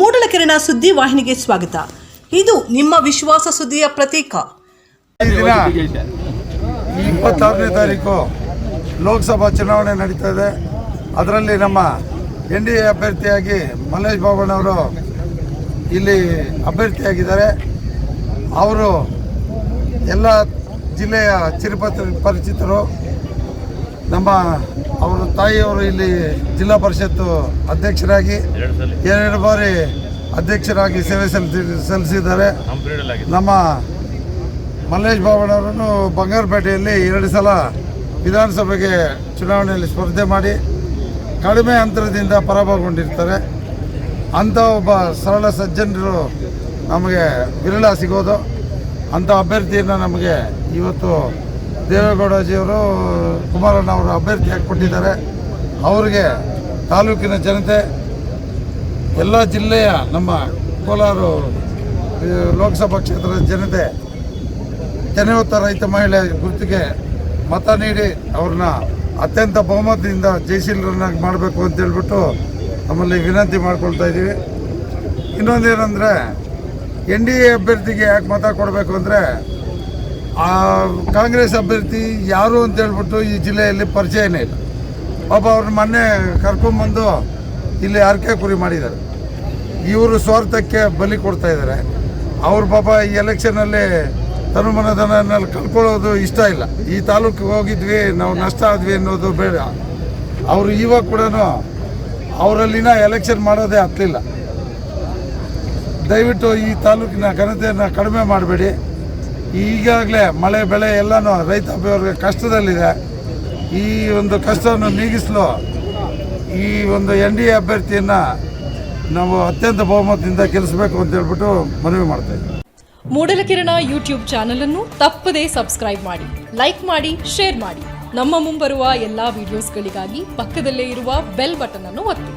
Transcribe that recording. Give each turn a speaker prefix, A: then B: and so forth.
A: ಮೂಡಲಕೆರೆನ ಸುದ್ದಿ ವಾಹಿನಿಗೆ ಸ್ವಾಗತ. ಇದು ನಿಮ್ಮ ವಿಶ್ವಾಸ ಸುದ್ದಿಯ ಪ್ರತೀಕ.
B: ಇಪ್ಪತ್ತಾರನೇ ತಾರೀಕು ಲೋಕಸಭಾ ಚುನಾವಣೆ ನಡೀತಾ ಇದೆ. ಅದರಲ್ಲಿ ನಮ್ಮ ಎನ್ ಡಿ ಎ ಅಭ್ಯರ್ಥಿಯಾಗಿ ಮಲ್ಲೇಶ್ ಬಾಬಣ್ಣವರು ಇಲ್ಲಿ ಅಭ್ಯರ್ಥಿಯಾಗಿದ್ದಾರೆ. ಅವರು ಎಲ್ಲ ಜಿಲ್ಲೆಯ ಚಿರಪತ್ರ ಪರಿಚಿತರು. ನಮ್ಮ ಅವರ ತಾಯಿಯವರು ಇಲ್ಲಿ ಜಿಲ್ಲಾ ಪರಿಷತ್ತು ಅಧ್ಯಕ್ಷರಾಗಿ ಎರಡು ಬಾರಿ ಅಧ್ಯಕ್ಷರಾಗಿ ಸೇವೆ ಸಲ್ಲಿಸಿ ಸಲ್ಲಿಸಿದ್ದಾರೆ. ನಮ್ಮ ಮಲ್ಲೇಶ್ ಬಾಬಣ್ಣವರನ್ನು ಬಂಗಾರಪೇಟೆಯಲ್ಲಿ ಎರಡು ಸಲ ವಿಧಾನಸಭೆಗೆ ಚುನಾವಣೆಯಲ್ಲಿ ಸ್ಪರ್ಧೆ ಮಾಡಿ ಕಡಿಮೆ ಅಂತರದಿಂದ ಪರಾಭವಗೊಂಡಿರ್ತಾರೆ. ಅಂಥ ಒಬ್ಬ ಸರಳ ಸಜ್ಜನರು ನಮಗೆ ವಿರಳ ಸಿಗೋದು. ಅಂಥ ಅಭ್ಯರ್ಥಿಯನ್ನು ನಮಗೆ ಇವತ್ತು ದೇವೇಗೌಡಜಿಯವರು ಕುಮಾರಣ್ಣ ಅವರು ಅಭ್ಯರ್ಥಿಯಾಗಿ ಕೊಟ್ಟಿದ್ದಾರೆ ಅವರಿಗೆ ತಾಲೂಕಿನ ಜನತೆ, ಎಲ್ಲ ಜಿಲ್ಲೆಯ ನಮ್ಮ ಕೋಲಾರ ಲೋಕಸಭಾ ಕ್ಷೇತ್ರದ ಜನತೆ ತೆನೆಯುತ್ತ ರೈತ ಮಹಿಳೆ ಗುರುತಿಗೆ ಮತ ನೀಡಿ ಅವ್ರನ್ನ ಅತ್ಯಂತ ಬಹುಮತದಿಂದ ಜಯಶೀಲರನ್ನಾಗಿ ಮಾಡಬೇಕು ಅಂತ ಹೇಳ್ಬಿಟ್ಟು ನಮ್ಮಲ್ಲಿ ವಿನಂತಿ ಮಾಡ್ಕೊಳ್ತಾ ಇದ್ದೀವಿ. ಇನ್ನೊಂದೇನೆಂದರೆ, ಎನ್ ಡಿ ಎ ಅಭ್ಯರ್ಥಿಗೆ ಯಾಕೆ ಮತ ಕೊಡಬೇಕು ಅಂದರೆ ಕಾಂಗ್ರೆಸ್ ಅಭ್ಯರ್ಥಿ ಯಾರು ಅಂತ ಹೇಳ್ಬಿಟ್ಟು ಈ ಜಿಲ್ಲೆಯಲ್ಲಿ ಪರಿಚಯನೇ ಇಲ್ಲ. ಪಾಪ ಅವ್ರನ್ನ ಮೊನ್ನೆ ಕರ್ಕೊಂಬಂದು ಇಲ್ಲಿ ಹರಕೆ ಕುರಿ ಮಾಡಿದ್ದಾರೆ. ಇವರು ಸ್ವಾರ್ಥಕ್ಕೆ ಬಲಿ ಕೊಡ್ತಾ ಇದ್ದಾರೆ. ಅವ್ರ ಪಾಪ ಈ ಎಲೆಕ್ಷನಲ್ಲಿ ತನುಮನದನಲ್ಲಿ ಕಳ್ಕೊಳ್ಳೋದು ಇಷ್ಟ ಇಲ್ಲ. ಈ ತಾಲೂಕಿಗೆ ಹೋಗಿದ್ವಿ, ನಾವು ನಷ್ಟ ಆದ್ವಿ ಅನ್ನೋದು ಬೇಡ. ಅವರು ಇವಾಗ ಕೂಡ ಅವರಲ್ಲಿನ ಎಲೆಕ್ಷನ್ ಮಾಡೋದೇ ಹತ್ತಲಿಲ್ಲ. ದಯವಿಟ್ಟು ಈ ತಾಲೂಕಿನ ಘನತೆಯನ್ನು ಕಡಿಮೆ ಮಾಡಬೇಡಿ. ಈಗಾಗಲೇ ಮಳೆ, ಬೆಳೆ ಎಲ್ಲನೂ ರೈತಾಪಿಯವ್ರಿಗೆ ಕಷ್ಟದಲ್ಲಿದೆ. ಈ ಒಂದು ಕಷ್ಟವನ್ನು ನೀಗಿಸಲು ಈ ಒಂದು ಎನ್ ಡಿ ಎ ಅಭ್ಯರ್ಥಿಯನ್ನು ನಾವು ಅತ್ಯಂತ ಬಹುಮತದಿಂದ ಗೆಲ್ಲಿಸಬೇಕು ಅಂತ ಹೇಳ್ಬಿಟ್ಟು ಮನವಿ ಮಾಡ್ತಾ ಮೂಡಲ
C: ಮೂಡಲಕಿರಣ ಯೂಟ್ಯೂಬ್ ಚಾನೆಲ್ ಅನ್ನು ತಪ್ಪದೇ ಸಬ್ಸ್ಕ್ರೈಬ್ ಮಾಡಿ, ಲೈಕ್ ಮಾಡಿ, ಶೇರ್ ಮಾಡಿ. ನಮ್ಮ ಮುಂಬರುವ ಎಲ್ಲಾ ವಿಡಿಯೋಸ್ಗಳಿಗಾಗಿ ಪಕ್ಕದಲ್ಲೇ ಇರುವ ಬೆಲ್ ಬಟನ್ ಅನ್ನು ಒತ್ತಿ.